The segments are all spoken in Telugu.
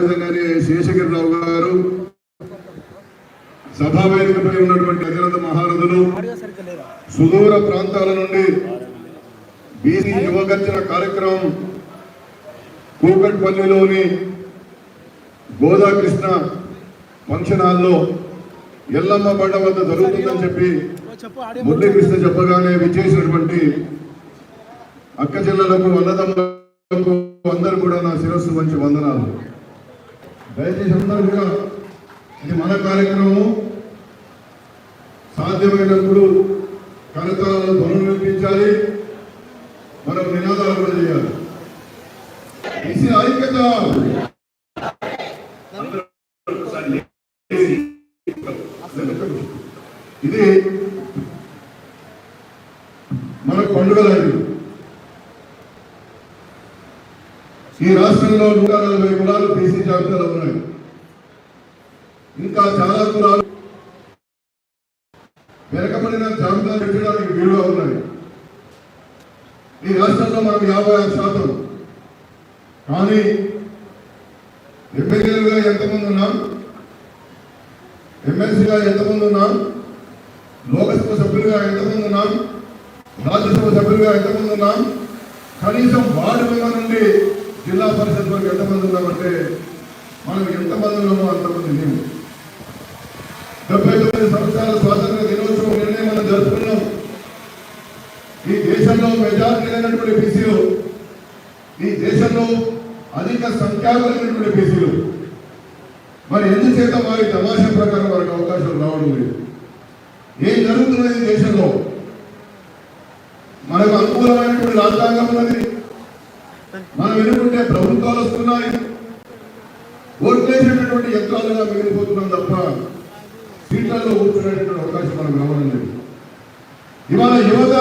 విధంగానే శేషగిరిరావు గారు సభావేదికపై ఉన్నటువంటి అజరథ మహారథులు సుదూర ప్రాంతాల నుండి బీసీ యువగర్జన కార్యక్రమం కూకట్పల్లిలోని గోదాకృష్ణ ఫంక్షన్ హాల్లో ఎల్లమ్మ బండ వద్ద జరుగుతుందని చెప్పి మురళీకృష్ణ చెప్పగానే విచ్చేసినటువంటి అక్క చెల్లెలకు అన్నదమ్ములకు అందరూ కూడా నా శిరస్సు మంచి వందనాలు. దయచేసి అందరూ కూడా ఇది మన కార్యక్రమము. సాధ్యమైనప్పుడు కరతాలను ధ్వనులు వినిపించాలి. మనం నినాదాలు కూడా చేయాలి. ఐక్యత అందరూ ఒకసారి లేచి. ఇది మన పండుగ లాంటిది ఈ నూట నలభై కులాలు బీసీ జాబితాలో ఉన్నాయి. ఇంకా చాలా కులాలు వెనకబడిన జాబితా పెట్టడానికి వీలుగా ఉన్నాయి. ఈ రాష్ట్రంలో మనం యాభై ఆరు శాతం. కానీ ఎమ్మెల్యేలుగా ఎంతమంది ఉన్నాం? ఎమ్మెల్సీగా ఎంతమంది ఉన్నాం? లోకసభ సభ్యులుగా ఎంతమంది ఉన్నాం? రాజ్యసభ సభ్యులుగా ఎంతమంది ఉన్నాం? కనీసం వార్డు మెంబర్ నుండి జిల్లా పరిషత్ వరకు ఎంతమంది ఉన్నామంటే మనం ఎంతమంది ఉన్నామో అంతమంది లేవు డెబ్బై తొమ్మిది సంవత్సరాల స్వాతంత్ర దినోత్సవం నిర్ణయం మనం జరుపుకున్నాం. ఈ దేశంలో మెజారిటీ అయినటువంటి బీసీలు ఈ దేశంలో అధిక సంఖ్యాకులైనటువంటి బీసీలు మరి ఎందుచేత వారి తమాషా ప్రకారం వారికి అవకాశం రావడం లేదు? ఏం జరుగుతున్నది దేశంలో? మనకు అనుకూలమైనటువంటి రాజ్యాంగం ఉన్నది. మనం ఎన్నుకుంటే ప్రభుత్వాలు వస్తున్నాయి. ఓట్లేసేటటువంటి యంత్రాలుగా మిగిలిపోతున్నాం తప్ప సీట్లలో కూర్చునేటటువంటి అవకాశం మనకు రావడం లేదు. ఇవాళ యువత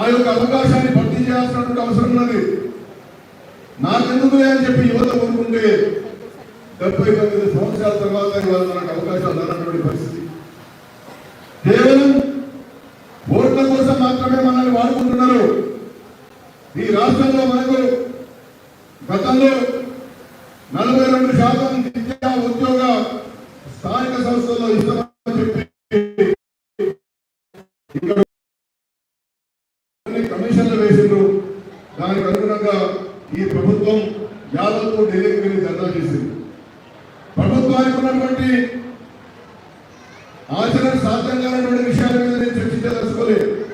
ఆ యొక్క అవకాశాన్ని భర్తీ చేయాల్సినటువంటి అవసరం ఉన్నది. నాకెందుకు అని చెప్పి యువత కోరుకుంటే డెబ్బై తొమ్మిది సంవత్సరాల తర్వాత ఇవాళ మనకు అవకాశాలు రానటువంటి పరిస్థితి కేవలం ఓట్ల కోసం మాత్రమే మనల్ని వాడుకుంటున్నారు ఈ రాష్ట్రంలో మనకు గతంలో నలభై రెండు శాతం విద్యా ఉద్యోగ స్థానిక సంస్థల్లో ఇస్తామని చెప్పి ఇక్కడ కొన్ని కమిషన్లు వేసిండ్రు. దానికి అనుగుణంగా ఈ ప్రభుత్వం యాదవ్తో ఢిల్లీకి వెళ్ళి ధర్నా చేసింది. ప్రభుత్వానికి ఉన్నటువంటి ఆచరణ సాధ్యం కానటువంటి విషయాల మీద నేను చర్చించదలుచుకోలేదు.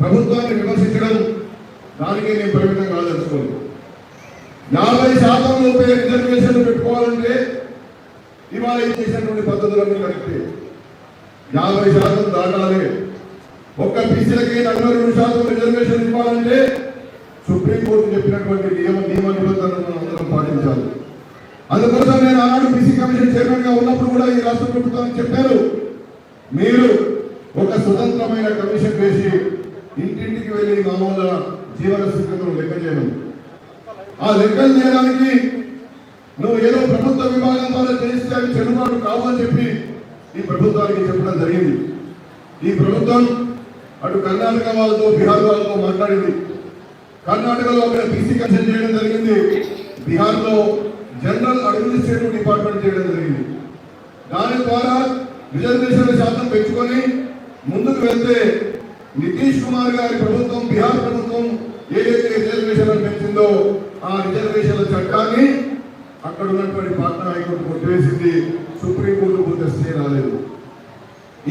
ప్రభుత్వాన్ని విమర్శించడం దానికి నేను పరిమితం కాదలుచుకోలేదు. యాభై శాతం లోపే రిజర్వేషన్లు పెట్టుకోవాలంటే ఇవాళ ఏం చేసినటువంటి పద్ధతులన్నీ కరెక్టే. యాభై శాతం దాటాలి. ఒక్క బీసీలకి నలభై రెండు శాతం రిజర్వేషన్ ఇవ్వాలంటే సుప్రీంకోర్టు చెప్పినటువంటి నియమ నియమ నిబంధనలను అందరం పాటించాలి. అందుకోసం నేను ఆనాడు బీసీ కమిషన్ చైర్మన్గా ఉన్నప్పుడు కూడా ఈ రాష్ట్ర ప్రభుత్వానికి చెప్పారు మీరు ఒక స్వతంత్రమైన కమిషన్ వేసి ఇంటింటికి వెళ్ళి మామూల జీవన స్థితిగతులు లెక్క చేయడం. ఆ లెక్కలు చేయడానికి నువ్వు ఏదో ప్రభుత్వ విభాగం ద్వారా చేస్తే అవి చెల్లుబాటు కావు అని చెప్పి ఈ ప్రభుత్వానికి చెప్పడం జరిగింది. ఈ ప్రభుత్వం అటు కర్ణాటక వాళ్ళతో బీహార్ వాళ్ళతో మాట్లాడింది. కర్ణాటకలో అక్కడ బీసీ కన్సల్ట్ చేయడం జరిగింది. బీహార్లో జనరల్ అడ్మినిస్ట్రేటివ్ డిపార్ట్మెంట్ చేయడం జరిగింది. దాని ద్వారా రిజర్వేషన్ల శాతం పెంచుకొని ముందుకు వెళ్తే నితీష్ కుమార్ గారి ప్రభుత్వం బీహార్ ప్రభుత్వం ఏదైతే రిజర్వేషన్లు పెంచిందో ఆ రిజర్వేషన్ల చట్టాన్ని అక్కడ ఉన్నటువంటి పాట్నా హైకోర్టు కొట్టివేసింది. సుప్రీంకోర్టు పోతే స్టే రాలేదు.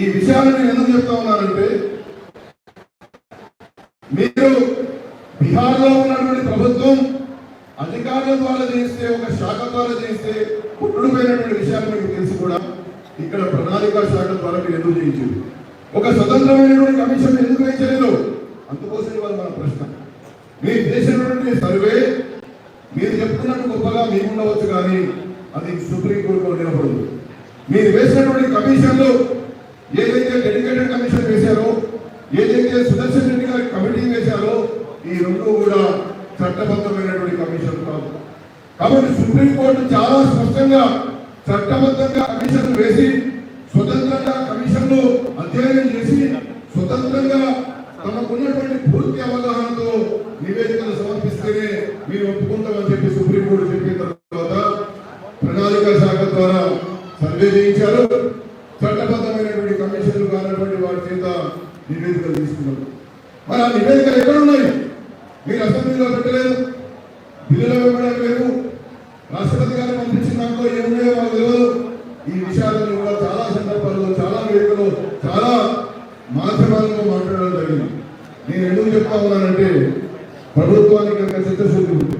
ఈ విషయాన్ని నేను ఎందుకు చెప్తా ఉన్నానంటే మీరు బీహార్లో ఉన్నటువంటి ప్రభుత్వం అధికారుల ద్వారా చేస్తే ఒక శాఖ ద్వారా చేస్తే కుట్టుడుపోయినటువంటి విషయాలు మీకు తెలిసి కూడా ఇక్కడ ప్రణాళిక శాఖ ద్వారా మీరు ఎందుకు చేయించారు? ఒక స్వతంత్రమైనటువంటి కమిషన్ ఎందుకు వేయించలేదు అందుకోసం ఇవాళ మన ప్రశ్న. మీ చేసినటువంటి సర్వే మీరు చెప్తున్నట్టు గొప్పగా మేము ఉండవచ్చు కానీ అది సుప్రీంకోర్టులో నిలబడదు. మీరు వేసినటువంటి కమిషన్లు ఏదైతే డెడికేటెడ్ కమిషన్ ఈ రెండు కూడా చట్టబద్ధమైనటువంటి కమిషన్ కాదు. కాబట్టి సుప్రీంకోర్టు చాలా స్పష్టంగా చట్టబద్ధంగా కమిషన్ వేసి స్వతంత్రంగా కమిషన్లు అధ్యయనం చేసి స్వతంత్రంగా తమకున్నటువంటి పూర్తి అవగాహనతో నివేదికలు సమర్పిస్తేనే మీరు ఒప్పుకుంటామని చెప్పి సుప్రీంకోర్టు చెప్పిన తర్వాత ప్రణాళిక శాఖ ద్వారా సర్వే చేయించారు. చట్టబద్ధమైనటువంటి కమిషన్లు కానటువంటి వారి చేత నివేదికలు తీసుకున్నారు. మరి ఆ నివేదికలు ఎక్కడ రాష్ట్రపతి గారిని పంపించిన దాంట్లో ఏమున్నాయో మాకు తెలియదు ఈ విషయాలను కూడా చాలా సందర్భాల్లో చాలా వేదికలో చాలా మాధ్యమాలలో మాట్లాడడం జరిగింది. నేను ఎందుకు చెప్తా ఉన్నానంటే ప్రభుత్వానికి కనుక చిత్తశుద్ధి ఉంది.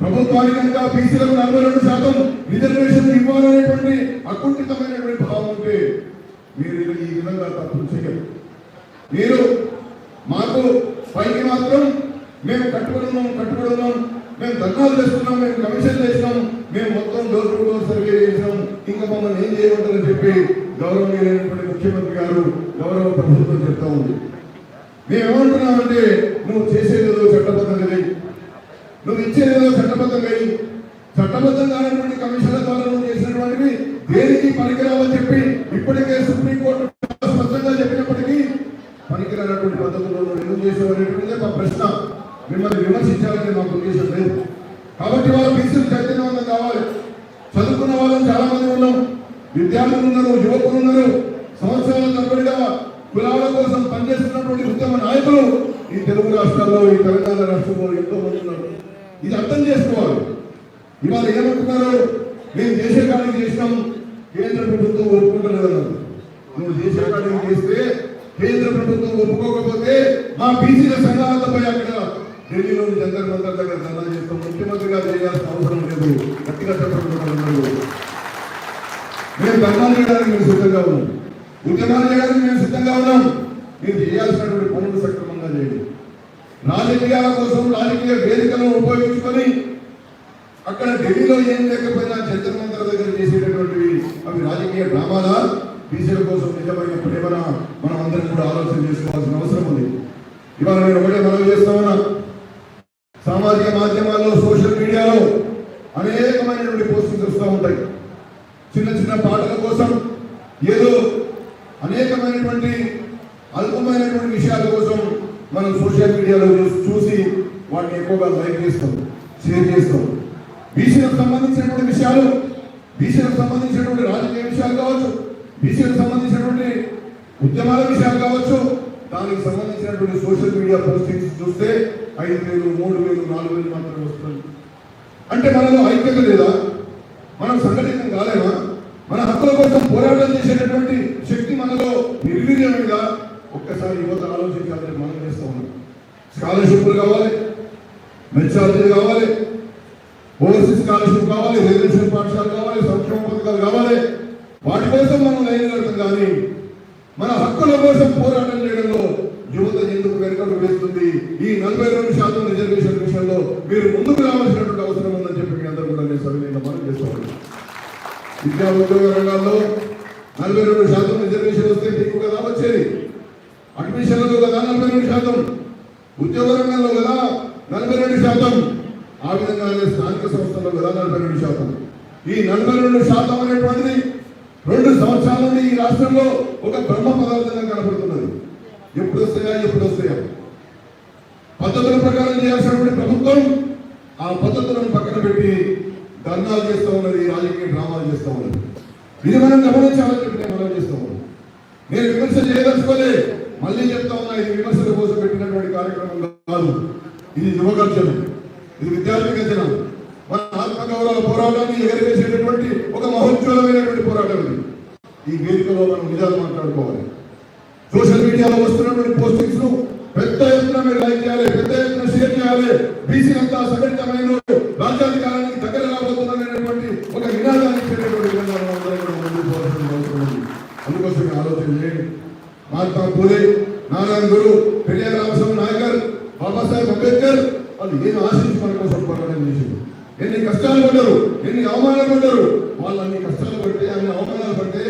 ప్రభుత్వానికి కనుక బీసీలకు నలభై రెండు శాతం రిజర్వేషన్ ఇవ్వాలనేటువంటి అకుంఠితమైనటువంటి భావం ఉంటే మీరు ఈ విధంగా తప్పులు చేయరు. మీరు మాకు పైకి మాత్రం మేము కట్టుబడి ఉన్నాం కట్టుబడి ఉన్నాం మేము ధర్నాలు చేస్తున్నాం మేము కమిషన్ సర్వే ఇంకా మమ్మల్ని ఏం చేయమంటారని చెప్పి గౌరవనీయులైనటువంటి ముఖ్యమంత్రి గారు గౌరవ ప్రభుత్వం చెప్తా ఉంది. మేము ఏమంటున్నామంటే నువ్వు చేసేదేదో చట్టబద్ధంగా చేయి నువ్వు ఇచ్చేదేదో చట్టబద్ధంగా అయ్యి చట్టబద్ధంగా కానటువంటి కమిషన్ల ద్వారా నువ్వు చేసినటువంటివి దేనికి పనికిరావని చెప్పి ఇప్పటికే సుప్రీంకోర్టు స్పష్టంగా చెప్పినప్పటికీ పనికిరానటువంటి పద్ధతుల్లో నువ్వు ఎందుకు చేసావు అనేటువంటిదే మా ప్రశ్న. మిమ్మల్ని విమర్శించాలని మాకు ఉద్దేశం లేదు. కాబట్టి వాళ్ళు బీసీలు చైతన్యవంతం కావాలి చదువుకున్న వాళ్ళని చాలా మంది ఉన్నాం విద్యార్థులు ఉన్నారు యువకులు ఉన్నారు సంవత్సరాల తరబడిగా కులాల కోసం పనిచేస్తున్నటువంటి ఉత్తమ నాయకులు ఈ తెలుగు రాష్ట్రాల్లో ఈ తెలంగాణ రాష్ట్రంలో ఎంతో మంది ఉన్నారు. ఇది అర్థం చేసుకోవాలి. ఇవాళ ఏమంటున్నారు మేము చేసే కాడికి చేసినాం కేంద్ర ప్రభుత్వం ఒప్పుకుంటలేదన్నారు నువ్వు చేసే కాడికి చేస్తే కేంద్ర ప్రభుత్వం ఒప్పుకోకపోతే మా బీసీల సంఘాలపై అక్కడ ఢిల్లీలోని జంతర్ మంతర్ దగ్గర ధర్నా చేస్తాం. ముఖ్యమంత్రిగా చేయాల్సిన అవసరం లేదు. గట్టిగా చెప్పడం. మేము ధర్నాలు చేయడానికి మేము సిద్ధంగా ఉన్నాం ఉద్యమాలు చేయడానికి మేము సిద్ధంగా ఉన్నాం మీరు చేయాల్సినటువంటి పనులు సక్రమంగా చేయండి. రాజకీయాల కోసం రాజకీయ వేదికలను ఉపయోగించుకొని అక్కడ ఢిల్లీలో ఏం లేకపోయినా జంతర్ మంతర్ దగ్గర చేసేటటువంటివి అవి రాజకీయ డ్రామాలా? బీసీల కోసం నిజమైన ప్రేమన? మనం అందరం కూడా ఆలోచన చేసుకోవాల్సిన అవసరం ఉంది. ఇవాళ నేను ఒకటే మనం చేస్తామన్నా సామాజిక మాధ్యమ సోషల్ మీడియాలో అనేకమైనటువంటి పోస్టింగ్స్ వస్తూ ఉంటాయి చిన్న చిన్న పాటల కోసం ఏదో అనేకమైనటువంటి అల్పమైనటువంటి విషయాల కోసం మనం సోషల్ మీడియాలో చూసి వాటిని ఎక్కువగా లైక్ చేస్తాం షేర్ చేస్తాం. బీసీలకు సంబంధించినటువంటి విషయాలు బీసీలకు సంబంధించినటువంటి రాజకీయ విషయాలు కావచ్చు బీసీలకు సంబంధించినటువంటి ఉద్యమాల విషయాలు కావచ్చు దానికి సంబంధించినటువంటి సోషల్ మీడియా పోస్టింగ్స్ చూస్తే ఐదు వేలు మూడు వేలు నాలుగు వేలు మాత్రమే వస్తుంది అంటే మనలో ఐక్యత లేదా? మనం సంఘటన కాలేమా మన హక్కుల కోసం పోరాటం చేసేటటువంటి శక్తి మనలో నిర్వీర్యంగా ఒక్కసారి యువత ఆలోచించాలని మనం చేస్తూ ఉన్నాం. స్కాలర్షిప్లు కావాలి మెచ్చార్జీలు కావాలి ఓవర్సీస్ స్కాలర్షిప్ కావాలి రిజర్వేషన్ పాఠశాల కావాలి సంక్షేమ పథకాలు కావాలి. వాటి కోసం మనం లైన్ కడతాం కానీ మన హక్కుల కోసం పోరాటం చేయడంలో యువత ఎందుకు వెనుకలు వేస్తుంది? ఈ నలభై రెండు శాతం రిజర్వేషన్ విషయంలో మీరు ముందుకు రావాల్సినటువంటి అవసరం ఉందని చెప్పి మీ అందరూ కూడా నేను సవినీయంగా మనం చేసుకోవాలి విద్యా ఉద్యోగ రంగాల్లో నలభై రెండు శాతం రిజర్వేషన్ వస్తే మీకు కదా వచ్చేది. అడ్మిషన్లలో కదా నలభై రెండు శాతం. ఉద్యోగ రంగంలో కదా నలభై రెండు శాతం. ఆ విధంగానే స్థానిక సంస్థల్లో కదా నలభై రెండు శాతం. ఈ నలభై రెండు శాతం అనేటువంటిది రెండు సంవత్సరాల నుండి ఈ రాష్ట్రంలో ఒక బ్రహ్మ పదార్థంగా కనబడుతున్నది ఎప్పుడు వస్తాయా ఎప్పుడు వస్తాయా? పద్ధతుల ప్రకారం చేయాల్సినటువంటి ప్రభుత్వం ఆ పద్ధతులను పక్కన పెట్టి ధర్నాలు చేస్తూ ఉన్నది రాజకీయ డ్రామాలు చేస్తూ ఉన్నది. ఇది మనం గమనించాలని చెప్పి నేను మనం చేస్తూ ఉన్నాను నేను విమర్శ చేయదలుచుకోలే. మళ్ళీ చెప్తా ఉన్నా ఇది విమర్శల కోసం పెట్టినటువంటి కార్యక్రమం కాదు. ఇది యువగర్జన. ఇది విద్యార్థి గర్జన. మన ఆత్మగౌరవ పోరాటాన్ని ఎగరవేసేటటువంటి ఒక మహోజ్వలమైనటువంటి పోరాటం ఇది. ఈ వేదికలో మనం నిజాలు మాట్లాడుకోవాలి. సోషల్ మీడియాలో వస్తున్నటువంటి పోస్టింగ్స్ను పెద్ద ఎత్తున మీరు లైక్ చేయాలి పెద్ద ఎత్తున షేర్ చేయాలి. బీసీ అంతా సంఘటితమైన రాజ్యాధికారాన్ని దగ్గర రాబోతున్నటువంటి ఒక నినాదాన్ని ఇచ్చేటటువంటి విధంగా మనం అందరం కూడా ముందుకు పోవాల్సిన అవసరం ఉంది అందుకోసం ఆలోచన చేయండి మహాత్మా పూలే నారాయణ గురు పెరియార్ రామస్వామి నాయకర్ బాబాసాహెబ్ అంబేద్కర్ వాళ్ళు ఏం ఆశించి మన కోసం పోరాటం చేసింది ఎన్ని కష్టాలు పడ్డారు ఎన్ని అవమానాలు పడ్డారు వాళ్ళు అన్ని కష్టాలు పడితే అన్ని అవమానాలు పడితే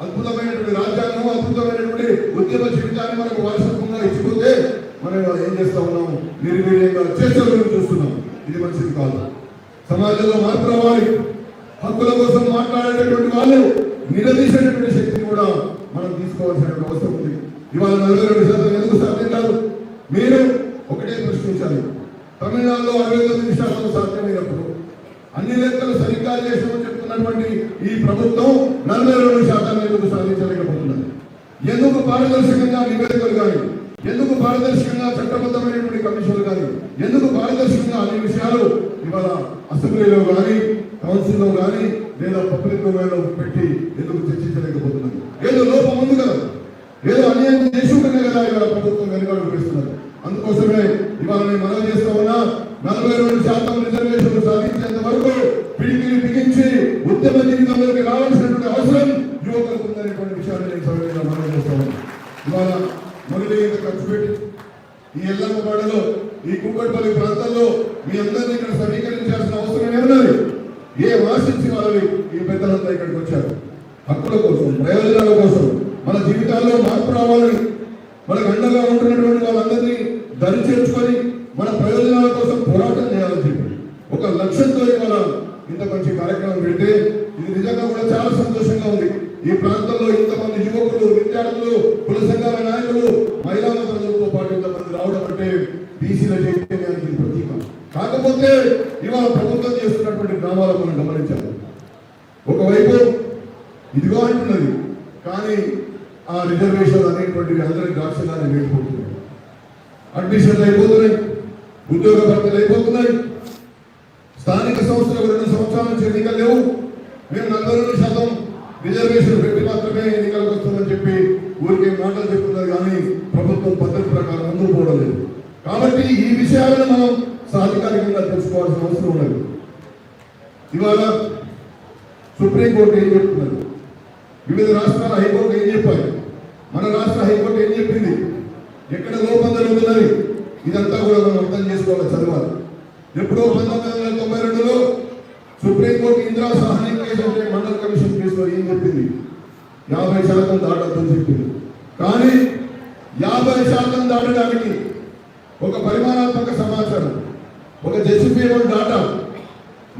అద్భుతమైనటువంటి రాజ్యాంగం అద్భుతమైనటువంటి ఉద్యమ జీవితాన్ని మనకు వారసత్వంగా ఇచ్చిపోతే మనం ఏం చేస్తా ఉన్నాం నిర్వీర్యంగా చేష్టలను చూస్తున్నాం. ఇది మంచిది కాదు. సమాజంలో మార్పు రావాలి. హక్కుల కోసం మాట్లాడేటటువంటి వాళ్ళు నిలదీసేటటువంటి శక్తిని కూడా మనం తీసుకోవాల్సిన అవసరం ఉంది. ఇవాళ నలభై రెండు శాతం ఎందుకు సాధ్యం కాదు? మీరు ఒకటే ప్రశ్నించాలి. తమిళనాడులో అరవై తొమ్మిది శాతం సాధ్యమైనప్పుడు అన్ని లెక్కలు సరిగ్గా చేసామని చెప్తున్నటువంటి ఈ ప్రభుత్వం నలభై రెండు శాతాన్ని ఎందుకు సాధించలేకపోతున్నది? ఎందుకు పారదర్శకంగా నివేదికలు కానీ ఎందుకు పారదర్శకంగా చట్టబద్ధమైనటువంటి కమిషన్లు కానీ ఎందుకు పారదర్శకంగా అన్ని విషయాలు ఇవాళ అసెంబ్లీలో కానీ కౌన్సిల్లో కానీ లేదా పబ్లిక్ డొమైన్లో పెట్టి ఎందుకు చర్చించలేకపోతున్నారు ఏదో ఏదో అన్యాయం కదా ఇవాళ ప్రభుత్వం వెనుకడుగు వేస్తున్నారు అందుకోసమే ఇవాళ నేను మనం చేస్తా ఉన్నా నలభై రెండు శాతం రిజర్వేషన్లు సాధించేంత వరకు పిడికి బిగించి ఉద్యమ జీవితంలోకి రావాల్సినటువంటి అవసరం యువకులకు ఉందనేటువంటి విషయాన్ని నేను సౌకర్యంగా మనవి చేస్తా ఉన్నా ఇవాళ మొదటి ఇంత ఖర్చు పెట్టి ఈ ఎల్లమ్మ పాడలో ఈ కుక్కట్పల్లి ప్రాంతాల్లో మీ అందరినీ ఇక్కడ సమీకరించాల్సిన అవసరం ఏమున్నది ఏ ఆశించి వాళ్ళని ఈ పెద్దలంతా ఇక్కడికి వచ్చారు హక్కుల కోసం ప్రయోజనాల కోసం మన జీవితాల్లో మార్పు రావాలని మనకు అండగా ఉంటున్నటువంటి వాళ్ళందరినీ దరి చేర్చుకొని మన ప్రయోజనాల కోసం పోరాటం చేయాలని చెప్పి ఒక లక్ష్యంతో ఇవాళ ఇంత మంచి కార్యక్రమం పెడితే కూడా చాలా సంతోషంగా ఉంది. ఈ ప్రాంతంలో ఇంతమంది యువకులు విద్యార్థులు కుల సంఘాల నాయకులు మహిళా ప్రజలతో పాటు ఇంతమంది రావడం అంటే బీసీల చైతన్యానికి ప్రతీక. కాకపోతే ఇవాళ ప్రభుత్వం చేస్తున్నటువంటి గ్రామాలను మనం గమనించాలి. ఒకవైపు ఇదిగో అంటున్నది కానీ ఆ రిజర్వేషన్ అనేటువంటివి అందరి ద్రాక్షగానే వెళ్ళిపోతున్నాయి అడ్మిషన్లు అయిపోతున్నాయి ఉద్యోగ భర్తలు అయిపోతున్నాయి. స్థానిక సంస్థలకు రెండు సంవత్సరాల నుంచి ఎన్నికలు లేవు. మేము నలభై రెండు శాతం రిజర్వేషన్ పెట్టి మాత్రమే ఎన్నికలకు వస్తుందని చెప్పి ఊరికే మాటలు చెప్తున్నారు కానీ ప్రభుత్వం పద్ధతి ప్రకారం అందరూ పోవడం లేదు. కాబట్టి ఈ విషయాలను మనం సాధికారికంగా తెలుసుకోవాల్సిన అవసరం ఉన్నది. ఇవాళ సుప్రీంకోర్టు ఏం చెప్తున్నారు వివిధ రాష్ట్రాల హైకోర్టు ఏం చెప్పాలి? మన రాష్ట్ర హైకోర్టు ఏం చెప్పింది? ఎక్కడ లోపం జరుగుతున్నది ఇదంతా కూడా మనం అర్థం చేసుకోవాలి చదవాలి. ఎప్పుడో పంతొమ్మిది వందల తొంభై రెండులో సహాని మండల కమిషన్ కేసులో ఏం చెప్పింది? యాభై శాతం దాటద్దని చెప్పింది. కానీ యాభై శాతం దాటడానికి ఒక పరిమాణాత్మక సమాచారం ఒక జస్టిఫికేబుల్ డాటా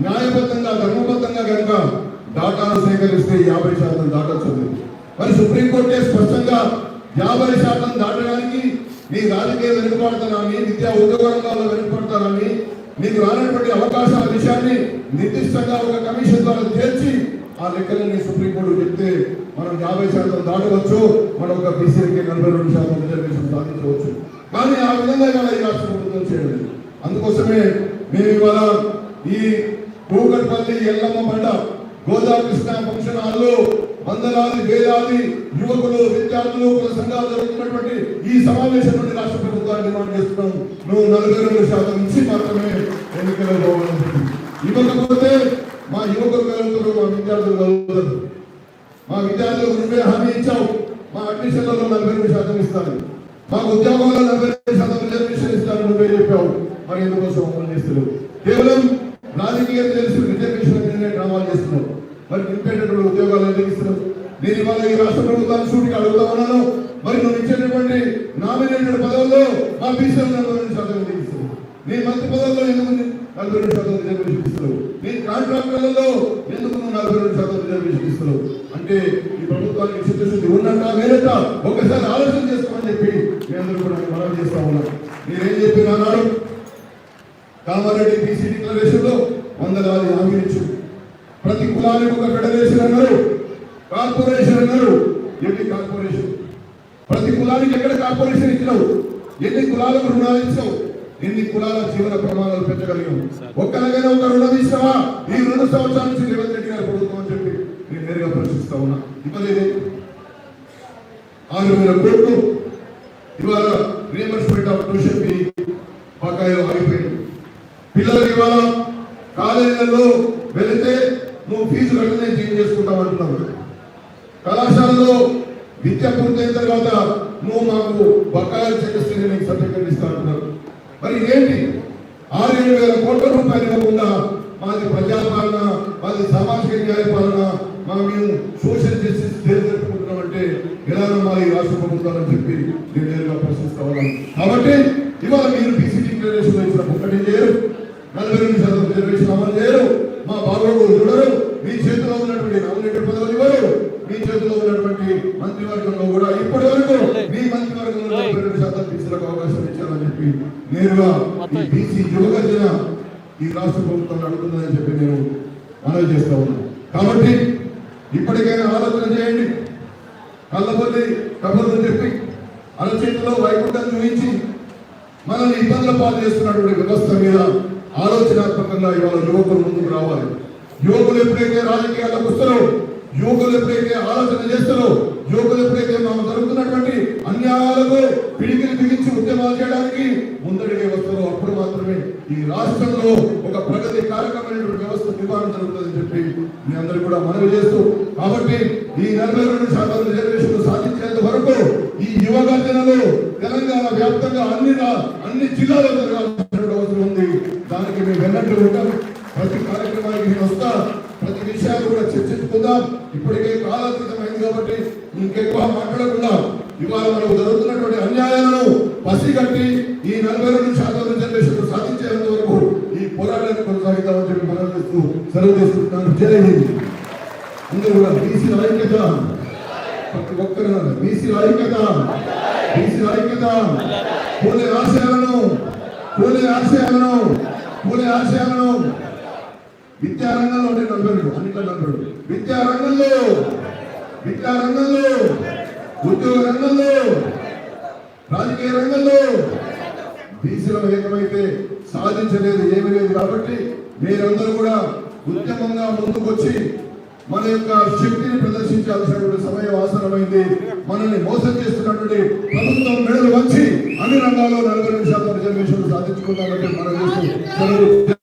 న్యాయబద్ధంగా ధర్మబద్ధంగా కనుక డాటాను సేకరిస్తే యాభై శాతం దాటొచ్చింది. మరి సుప్రీంకోర్టే స్పష్టంగా యాభై శాతం దాటడానికి నీ రాజకీయ వెనుకబడతానని విద్యా ఉద్యోగ రంగాల్లో వెనుకబడతానని నీకు రానటువంటి అవకాశాల విషయాన్ని నిర్దిష్టంగా ఒక కమిషన్ ద్వారా చేర్చి ఆ లెక్కలని సుప్రీంకోర్టు చెప్తే మనం యాభై శాతం దాటవచ్చు మనం ఒక బీసీకి నలభై రెండు శాతం రిజర్వేషన్ సాధించవచ్చు. కానీ ఆ విధంగా ఇవాళ ఈ రాష్ట్ర ప్రభుత్వం చేయలేదు అందుకోసమే మేము ఇవాళ ఈ కూకట్పల్లి ఎల్లమ్మ బండ గోదాకృష్ణ ఫంక్షన్ హాల్లో వందలాది వేలాది యువకులు విద్యార్థులు కుల సంఘాలు జరుగుతున్నటువంటి ఈ సమావేశం నుండి రాష్ట్ర ప్రభుత్వాన్ని డిమాండ్ చేస్తున్నాం. నువ్వు నలభై రెండు శాతం నుంచి మాత్రమే ఎన్నికలు పోవాలని ఇవ్వకపోతే మా యువకులు కలుగుతారు మా విద్యార్థులు కలుగుతారు మా విద్యార్థులకు నువ్వే హామీ ఇచ్చావు. మా అడ్మిషన్లలో నలభై రెండు శాతం ఇస్తాను. మా ఉద్యోగంలో నలభై రెండు శాతం రిజర్వేషన్ ఇస్తాను నువ్వే చెప్పావు. మరి ఎందుకోసం అమలు చేస్తున్నావు కేవలం రాజకీయం తెలుసు రిజర్వేషన్ మీదనే డ్రామాలు చేస్తున్నావు. మరి నింపేటటువంటి ఉద్యోగాలు ఎందుకు ఇస్తున్నారు? నేను ఇవాళ ఈ రాష్ట్ర ప్రభుత్వాన్ని సూటికి అడుగుతా ఉన్నాను. మరి నువ్వు ఇచ్చేటటువంటి నామినేటెడ్ పదవుల్లో మా బీసీలు నలభై రెండు శాతం ఎందుకు ఇస్తున్నావు నీ మంత్రి పదవుల్లో ఎందుకు నలభై రెండు శాతం రిజర్వేషన్ ఇస్తున్నావు నీ కాంట్రాక్టర్లలో ఎందుకు నువ్వు నలభై రెండు శాతం రిజర్వేషన్ ఇస్తున్నావు అంటే ఈ ప్రభుత్వానికి చిత్తశుద్ధి ఉన్నట్ట లేనట్ట ఒకసారి ఆలోచన చేసుకోమని చెప్పి మీ అందరూ కూడా మనం చేస్తా ఉన్నాం నేనేం చెప్పిన అన్నాడు? కామారెడ్డి బీసీ డిక్లరేషన్లో వందలాది హామీలు ఇచ్చింది ప్రతి కులానికి ఒక ఫెడరేషన్ అన్నారు. కార్పొరేషన్ అన్నారు. ఎన్ని కార్పొరేషన్? ప్రతి కులానికి ఎక్కడ కార్పొరేషన్ ఇచ్చినావు? ఎన్ని కులాలకు రుణాలు ఇచ్చావు ఎన్ని కులాల జీవన ప్రమాణాలు పెంచగలిగావు ఒక్కరికైనా ఒక రుణం ఇస్తావా ఈ రెండు సంవత్సరాల నుంచి రేవంత్ రెడ్డి గారు ప్రభుత్వం అని చెప్పి నేను నేరుగా ప్రశ్నిస్తా ఉన్నా. ఇవ్వలేదే? ఆరు వేల కోట్లు. ఇవాళ రీఎంబర్స్మెంట్ ఆఫ్ ట్యూషన్ ఫీ బకాయిలో ఆగిపోయింది పిల్లలకి ఇవాళ కాలేజీలలో వెళితే నువ్వు ఫీజు కట్టి నేను చేంజ్ చేసుకుంటావు అంటున్నావు కళాశాలలో విద్య పూర్తయిన తర్వాత నువ్వు మాకు బకాయిలు చెల్లిస్తే నేను సర్టిఫికెట్ ఇస్తా అంటున్నారు మరి ఏంటి? ఆరు ఏడు వేల కోట్ల రూపాయలు ఇవ్వకుండా మాది ప్రజాపాలన మాది సామాజిక న్యాయ పాలన మా మేము సోషల్ జస్టిస్ జరుపుకుంటున్నాం అంటే ఎలా మా ఈ రాష్ట్ర ప్రభుత్వాలని చెప్పి నేను నేరుగా ప్రశ్నిస్తా ఉన్నాను. కాబట్టి ఇవాళ మీరు బీసీ డిక్లరేషన్ ఇచ్చిన ఒకటి చేయరు. నలభై రెండు శాతం రిజర్వేషన్ అమలు చేయరు మా బాగోగులు చూడరు మీ చేతిలో ఉన్నటువంటి నామినేటెడ్ పదవులు ఇవ్వరు మీ చేతిలో ఉన్నటువంటి మంత్రివర్గంలో కూడా ఇప్పటి వరకు మీ మంత్రివర్గంలో నలభై రెండు శాతం బీసీలకు అవకాశం ఇచ్చారని చెప్పి నేరుగా ఈ బీసీ యువగర్జన ఈ రాష్ట్ర ప్రభుత్వం అడుగుతుందని చెప్పి నేను మనవి చేస్తా ఉన్నాను కాబట్టి ఇప్పటికైనా ఆలోచన చేయండి కళ్ళపల్లి కబుర్లు చెప్పి అరచేతిలో వైకుంఠం చూపించి మనల్ని ఇబ్బందుల పాలు చేస్తున్నటువంటి వ్యవస్థ మీద ఆలోచనాత్మకంగా ఇవాళ యువకులు ముందుకు రావాలి యువకులు ఎప్పుడైతే రాజకీయాలకు వస్తారో యువకులు ఎప్పుడైతే ఆలోచన చేస్తారో యువకులు ఎప్పుడైతే మనం జరుగుతున్నటువంటి అన్యాయాలకు పిడికిలి బిగించి ఉద్యమాలు చేయడానికి ముందడిగే వస్తారో అప్పుడు మాత్రమే ఈ రాష్ట్రంలో ఒక ప్రగతి కార్యక్రమమైనటువంటి వ్యవస్థ నిర్మాణం జరుగుతుందని చెప్పి మీ అందరూ కూడా మనవి చేస్తూ కాబట్టి ఈ నలభై రెండు శాతం రిజర్వేషన్ సాధించేంత వరకు ఈ యువ గర్జనలు తెలంగాణ వ్యాప్తంగా అన్ని అన్ని జిల్లాలో జరగాలి అవసరం ఉంది దానికి మేము వెన్నట్టు ఉంటాం ప్రతి కార్యక్రమానికి నేను వస్తా ప్రతి విషయాలు కూడా చర్చించుకుందాం. ఇప్పటికే కాలాతీతమైంది కాబట్టి ఇంకెక్కువ మాట్లాడకుండా ఇవాళ మనకు జరుగుతున్నటువంటి అన్యాయాలను పసిగట్టి ఈ నలభై రెండు శాతం రిజర్వేషన్ సాధించేంత వరకు ఈ పోరాటాన్ని కొనసాగిద్దామని చెప్పి మనం చేస్తూ సెలవు తీసుకుంటున్నాను. జై అందరూ కూడా బీసీ ఐక్యత. ప్రతి ఒక్కరు బీసీ ఐక్యత. బీసీ ఐక్యత. కూలే ఆశయాలను. కూలే ఆశయాలను. కూలే ఆశయాలను. విద్యారంగంలో ఉండే నలభై అన్నింటిలో నలభై విద్యారంగంలో విద్యారంగంలో ఉద్యోగ రంగంలో రాజకీయ రంగంలో బీసీల ఏకమైతే సాధించలేదు ఏమీ లేదు కాబట్టి మీరందరూ కూడా ఉద్యమంగా ముందుకొచ్చి మన యొక్క శక్తిని ప్రదర్శించాల్సినటువంటి సమయం అవసరమైంది. మనల్ని మోసం చేస్తున్నటువంటి ప్రభుత్వం మెడలు వచ్చి అన్ని రంగాల్లో నలభై రెండు శాతం రిజర్వేషన్లు సాధించుకుందామంటే మనం